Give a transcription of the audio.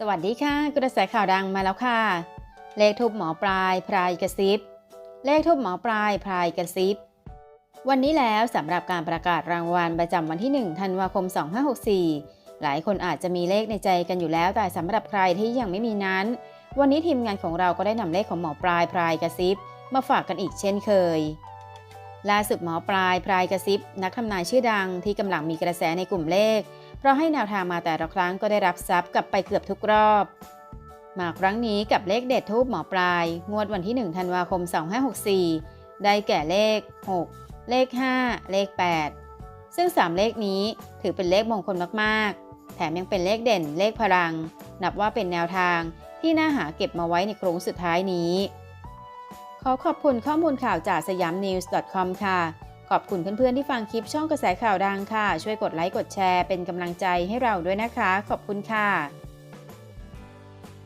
สวัสดีค่ะกระแสข่าวดังมาแล้วค่ะ เลขทูบหมอปลายพรายกระซิบ เลขทูบหมอปลายพรายกระซิบ วันนี้แล้วสำหรับการประกาศรางวัลประจำวันที่ 1 ธันวาคม 2564 หลายคนอาจจะมีเลขในใจกันอยู่แล้ว แต่สำหรับใครที่ยังไม่มีนั้น วันนี้ทีมงานของเราก็ได้นำเลขของหมอปลายพรายกระซิบ มาฝากกันอีกเช่นเคยล่าสุดหมอปลายพรายกระซิบ นักทำนายชื่อดังที่กำลังมีกระแสในกลุ่มเลข เราให้แนวทางมาแต่ละครั้งก็ได้รับทรัพย์กลับไปเกือบทุกรอบ มาครั้งนี้กับเลขเด็ดทูบหมอปลาย งวดวันที่ 1 ธันวาคม 2564 ได้แก่เลข 6 เลข 5 เลข 8 ซึ่ง 3 เลขนี้ถือเป็นเลขมงคลมากๆ แถมยังเป็นเลขเด่นเลขพลัง นับว่าเป็นแนวทางที่น่าหาเก็บมาไว้ในโครงสุดท้ายนี้ ขอขอบคุณข้อมูลข่าวจากสยาม news com ค่ะ ขอบคุณเพื่อนๆที่ฟังคลิปช่องกระแสข่าวดังค่ะ ช่วยกดไลค์กดแชร์เป็นกำลังใจให้เราด้วยนะคะ ขอบคุณค่ะ